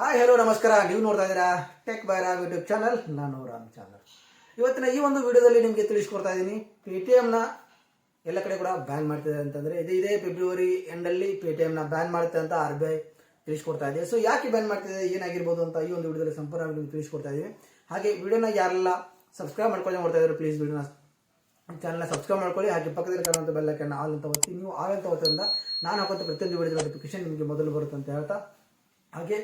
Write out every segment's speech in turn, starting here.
Hi hello ನಮಸ್ಕಾರ. ನೀವು ನೋಡ್ತಾ ಇದ್ದೀರಾ tech by Ram YouTube channel ನಾನು ರಾಮ್ ಚಾನಲ್. ಇವತ್ತಿನ ಈ ಒಂದು ವಿಡಿಯೋದಲ್ಲಿ ನಿಮಗೆ ತಿಳಿಸ್ಕೊಡ್ತಾ ಇದ್ದೀನಿ ಪೇ ಟಿ ಎಮ್ನ ಎಲ್ಲ ಕಡೆ ಕೂಡ ಬ್ಯಾನ್ ಮಾಡ್ತಿದೆ ಅಂತಂದರೆ ಇದು ಇದೇ ಫೆಬ್ರವರಿ ಎಂಡಲ್ಲಿ ಪೇ ಟಿ ಎಮ್ನ ಬ್ಯಾನ್ ಮಾಡುತ್ತೆ ಅಂತ ಆರ್ ಬಿ ಐ ತಿಳಿಸ್ಕೊಡ್ತಾ ಇದೆ. ಸೊ ಯಾಕೆ ಬ್ಯಾನ್ ಮಾಡ್ತಿದೆ, ಏನಾಗಿರ್ಬೋದು ಅಂತ ಈ ಒಂದು ವಿಡಿಯೋದಲ್ಲಿ ಸಂಪೂರ್ಣವಾಗಿ ನಿಮ್ಗೆ ತಿಳಿಸ್ಕೊಡ್ತಾ ಇದ್ದೀನಿ. ಹಾಗೆ ವಿಡಿಯೋನ ಯಾರೆಲ್ಲ ಸಬ್ಸ್ಕ್ರೈಬ್ ಮಾಡ್ಕೊಂಡು ನೋಡ್ತಾ ಇದ್ದಾರೆ ಪ್ಲೀಸ್ ವಿಡಿಯೋನ ಚಾನಲ್ನ ಸಬ್ಸ್ಕ್ರೈಬ್ ಮಾಡ್ಕೊಳ್ಳಿ. ಹಾಗೆ ಪಕ್ಕದಲ್ಲಿ ಕಾಣುವಂಥ ಬೆಲ್ಲಕ್ಕೆ ಆಲ್ ಅಂತ ಒತ್ತಿ, ನೀವು ಆಲ್ ಅಂತ ಒತ್ತೋದ್ರಿಂದ ನಾನು ಹಾಕುವಂಥ ಪ್ರತಿಯೊಂದು ವಿಡಿಯೋ ನೋಟಿಫಿಕೇಶನ್ ನಿಮಗೆ ಮೊದಲು ಬರುತ್ತೆ ಅಂತ ಹೇಳ್ತಾ ಹಾಗೆ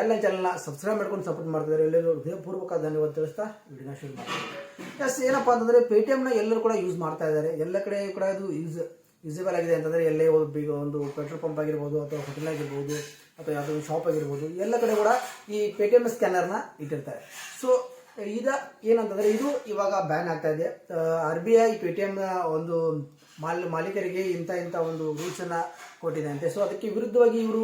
ಎಲ್ಲ ಚಾನಲ್ನ ಸಬ್ಸ್ಕ್ರೈಬ್ ಮಾಡ್ಕೊಂಡು ಸಪೋರ್ಟ್ ಮಾಡ್ತಿದ್ದಾರೆ. ಎಲ್ಲರೂ ಹೃದಯಪೂರ್ವಕ ಧನ್ಯವಾದ ತಿಳಿಸ್ತಾ ವಿಡಿಯೋನ ಶುರು ಮಾಡ್ತೀನಿ. ಎಸ್ ಏನಪ್ಪ ಅಂತಂದರೆ ಪೇಟಿಎಮ್ನ ಎಲ್ಲರೂ ಕೂಡ ಯೂಸ್ ಮಾಡ್ತಾ ಇದ್ದಾರೆ. ಎಲ್ಲ ಕಡೆ ಕೂಡ ಇದು ಯೂಸ್ ಯೂಸೇಬಲ್ ಆಗಿದೆ ಅಂತಂದರೆ ಎಲ್ಲೇ ಒಂದು ಪೆಟ್ರೋಲ್ ಪಂಪ್ ಆಗಿರ್ಬೋದು ಅಥವಾ ಹೋಟೆಲ್ ಆಗಿರ್ಬೋದು ಅಥವಾ ಯಾವುದೋ ಒಂದು ಶಾಪ್ ಆಗಿರ್ಬೋದು. ಎಲ್ಲ ಕಡೆ ಕೂಡ ಈ ಪೇಟಿಎಮ್ ಸ್ಕ್ಯಾನರ್ನ ಇಟ್ಟಿರ್ತಾರೆ. ಸೊ ಇದ ಏನಂತಂದರೆ ಇದು ಇವಾಗ ಬ್ಯಾನ್ ಆಗ್ತಾ ಇದೆ. ಆರ್ ಬಿ ಐ ಪೇ ಟಿ ಎಮ್ನ ಒಂದು ಮಾಲ್, ಮಾಲೀಕರಿಗೆ ಇಂಥ ಇಂಥ ಒಂದು ರೂಲ್ಸನ್ನು ಕೊಟ್ಟಿದೆ ಅಂತೆ. ಸೊ ಅದಕ್ಕೆ ವಿರುದ್ಧವಾಗಿ ಇವರು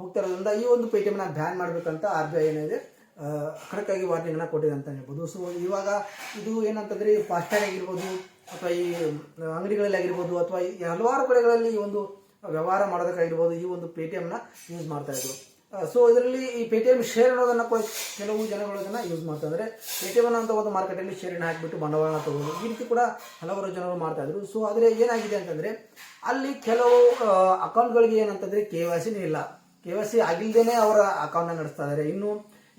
ಹೋಗ್ತಾ ಇರೋದ್ರಿಂದ ಈ ಒಂದು ಪೇ ಟಿ ಎಮ್ನ ಬ್ಯಾನ್ ಮಾಡಬೇಕಂತ ಆರ್ ಬಿ ಐ ಏನಿದೆ ಆ, ಆಗಿ ವಾರ್ನಿಂಗ್ನ ಕೊಟ್ಟಿದೆ ಅಂತ ಹೇಳ್ಬೋದು. ಸೊ ಇವಾಗ ಇದು ಏನಂತಂದರೆ ಫಾಸ್ಟ್ಯಾಗ್ ಆಗಿರ್ಬೋದು ಅಥವಾ ಈ ಅಂಗಡಿಗಳಲ್ಲಿ ಆಗಿರ್ಬೋದು ಅಥವಾ ಈ ಹಲವಾರು ಕಡೆಗಳಲ್ಲಿ ಈ ಒಂದು ವ್ಯವಹಾರ ಮಾಡೋದಕ್ಕಾಗಿರ್ಬೋದು ಈ ಒಂದು ಪೇ ಟಿ ಎಮ್ನ ಯೂಸ್ ಮಾಡ್ತಾ ಇದ್ರು. ಸೊ ಇದರಲ್ಲಿ ಈ ಪೇಟಿಎಂ ಶೇರ್ ಅನ್ನೋದನ್ನು ಕೆಲವು ಜನಗಳು ಅದನ್ನು ಯೂಸ್ ಮಾಡ್ತಾ ಇದ್ದಾರೆ. ಪೇ ಟಿ ಎಂ ಅಂತ ಒಂದು ಮಾರ್ಕೆಟಲ್ಲಿ ಶೇರನ್ನು ಹಾಕಿಬಿಟ್ಟು ಬಂಡವಾಳ ತಗೋದು ಈ ರೀತಿ ಕೂಡ ಹಲವಾರು ಜನರು ಮಾಡ್ತಾ ಇದ್ರು. ಸೊ ಆದರೆ ಏನಾಗಿದೆ ಅಂತಂದರೆ ಅಲ್ಲಿ ಕೆಲವು ಅಕೌಂಟ್ಗಳಿಗೆ ಏನಂತಂದರೆ ಕೆ ವೈ ಸಿನೇ ಇಲ್ಲ. ಕೆ ವೈ ಸಿ ಆಗಿಲ್ಲದೇ ಅವರ ಅಕೌಂಟ್ನ ನಡೆಸ್ತಾ ಇದ್ದಾರೆ ಇನ್ನು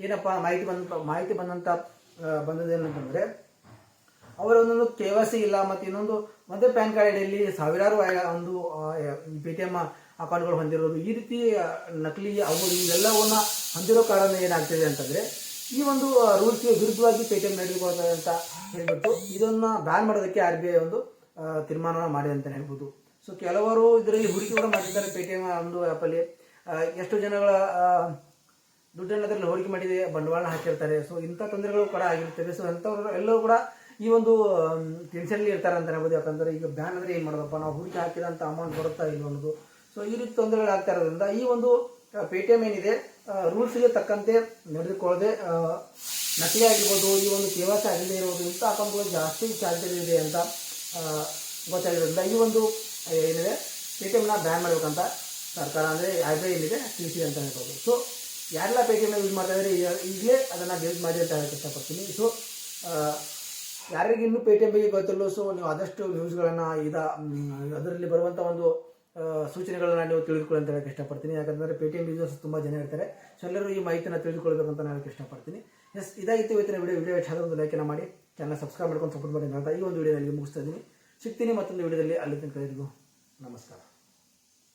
ಏನಪ್ಪ, ಮಾಹಿತಿ ಬಂದ, ಮಾಹಿತಿ ಬಂದಂಥ ಬಂದದ್ದು ಬಂದದ್ದೇನಂತಂದರೆ ಅವರ ಒಂದೊಂದು ಕೆ ವೈ ಸಿ ಇಲ್ಲ, ಮತ್ತು ಇನ್ನೊಂದು ಮತ್ತೆ ಪ್ಯಾನ್ ಕಾರ್ಡ್ ಇಲ್ಲಿ ಸಾವಿರಾರು ಒಂದು ಪೇ ಟಿ ಎಂ ಅಕೌಂಟ್ಗಳು ಹೊಂದಿರೋದು. ಈ ರೀತಿ ನಕಲಿ ಅವು ಇವೆಲ್ಲವನ್ನ ಹೊಂದಿರೋ ಕಾರಣ ಏನಾಗ್ತಿದೆ ಅಂತಂದರೆ, ಈ ಒಂದು ರೂಲ್ಸ್ಗೆ ವಿರುದ್ಧವಾಗಿ ಪೇ ಟಿ ಎಂ ಅಂತ ಹೇಳ್ಬಿಟ್ಟು ಇದನ್ನು ಬ್ಯಾನ್ ಮಾಡೋದಕ್ಕೆ ಆರ್ ಬಿ ಐ ಒಂದು ತೀರ್ಮಾನ ಮಾಡಿದೆ ಅಂತ ಹೇಳ್ಬೋದು. ಸೊ ಕೆಲವರು ಇದರಲ್ಲಿ ಹೂಡಿಕೆ ಕೂಡ ಮಾಡಿದ್ದಾರೆ ಪೇ ಟಿ ಎಂ ಒಂದು ಆ್ಯಪಲ್ಲಿ ಎಷ್ಟು ಜನಗಳ ದುಡ್ಡನ್ನು ಅದರಲ್ಲಿ ಹೂಡಿಕೆ ಮಾಡಿದೆ, ಬಂಡವಾಳ ಹಾಕಿರ್ತಾರೆ. ಸೊ ಇಂಥ ತೊಂದರೆಗಳು ಕೂಡ ಆಗಿರ್ತವೆ ಸೊ ಅಂಥವ್ರು ಎಲ್ಲರೂ ಕೂಡ ಈ ಒಂದು ಟೆನ್ಷನ್ಲಿ ಇರ್ತಾರೆ ಅಂತ ಹೇಳ್ಬೋದು. ಯಾಕಂದರೆ ಈಗ ಬ್ಯಾನ್ ಅಂದರೆ ಏನು ಮಾಡೋದಪ್ಪ ನಾವು ಹೂಡಿಕೆ ಹಾಕಿದಂಥ ಅಮೌಂಟ್ ಬರುತ್ತಾ ಇಲ್ಲ ಅನ್ನೋದು. ಸೊ ಈ ರೀತಿ ತೊಂದರೆಗಳು ಆಗ್ತಾ ಇರೋದ್ರಿಂದ ಈ ಒಂದು ಪೇ ಟಿ ಎಂ ಏನಿದೆ ರೂಲ್ಸ್ಗೆ ತಕ್ಕಂತೆ ನಡೆದುಕೊಳ್ಳದೆ ನಕಲಿ ಆಗಿರ್ಬೋದು, ಈ ಒಂದು ಕೇವಾಸ ಆಗದೇ ಇರೋದು, ಇಂಥ ಅಕೌಂಟ್ಗಳು ಜಾಸ್ತಿ ಚಾರ್ಜಲ್ಲಿ ಇದೆ ಅಂತ ಗೊತ್ತಾಗಿರೋದ್ರಿಂದ ಈ ಒಂದು ಏನಿದೆ ಪೇ ಟಿ ಎಮ್ನ ಬ್ಯಾನ್ ಮಾಡಬೇಕಂತ ಸರ್ಕಾರ ಅಂದರೆ ಯಾವುದೇ ಇಲ್ಲಿದೆ, ಟಿ ಸಿ ಅಂತ ಹೇಳ್ಬೋದು. ಸೊ ಯಾರೆಲ್ಲ ಪೇ ಟಿ ಎಮ್ನ ಯೂಸ್ ಮಾಡ್ತಾ ಇದ್ದಾರೆ ಈಗ- ಈಗಲೇ ಅದನ್ನು ಯೂಸ್ ಮಾಡಿ ಅಂತ ಹೇಳಕ್ಕೆ ಇಷ್ಟಪಡ್ತೀನಿ. ಸೊ ಯಾರಿಗಿನ್ನೂ ಪೇ ಟಿ ಎಂ ಬಗ್ಗೆ ಗೊತ್ತಿಲ್ಲ ಸೊ ನೀವು ಆದಷ್ಟು ನ್ಯೂಸ್ಗಳನ್ನು ಇದ ಅದರಲ್ಲಿ ಬರುವಂಥ ಒಂದು ಸೂಚನೆಗಳನ್ನು ನೀವು ತಿಳಿದುಕೊಳ್ಳಿ ಅಂತ ಹೇಳಕ್ಕೆ ಇಷ್ಟಪಡ್ತೀನಿ. ಯಾಕಂದರೆ ಪೇ ಟಿ ಎಂ ಯೂಸರ್ಸ್ ತುಂಬ ಜನ ಇರ್ತಾರೆ. ಸೊ ಎಲ್ಲರೂ ಈ ಮಾಹಿತಿನ ತಿಳಿದುಕೊಳ್ಬೇಕಂತ ನಾನು ಹೇಳಕ್ಕೆ ಇಷ್ಟಪಡ್ತೀನಿ. ಎಸ್ ಇದಾಗಿತ್ತು ಇವತ್ತಿನ ವಿಡಿಯೋ ವಿಡಿಯೋ ಇಷ್ಟ ಒಂದು ಲೈಕನ್ನು ಮಾಡಿ. ಚಾನಲ್ ಸಬ್ಸ್ಕ್ರೈಬ್ ಮಾಡ್ಕೊಂಡು ಸಪೋರ್ಟ್ ಮಾಡಿ ಅಂತ ಈ ಒಂದು ವಿಡಿಯೋದಲ್ಲಿ ಮುಗಿಸ್ತಾ ಇದ್ದೀನಿ. ಸಿಗ್ತೀನಿ ಮತ್ತೊಂದು ವಿಡಿಯೋದಲ್ಲಿ ಅಲ್ಲಿ ತನಕ ನಮಸ್ಕಾರ.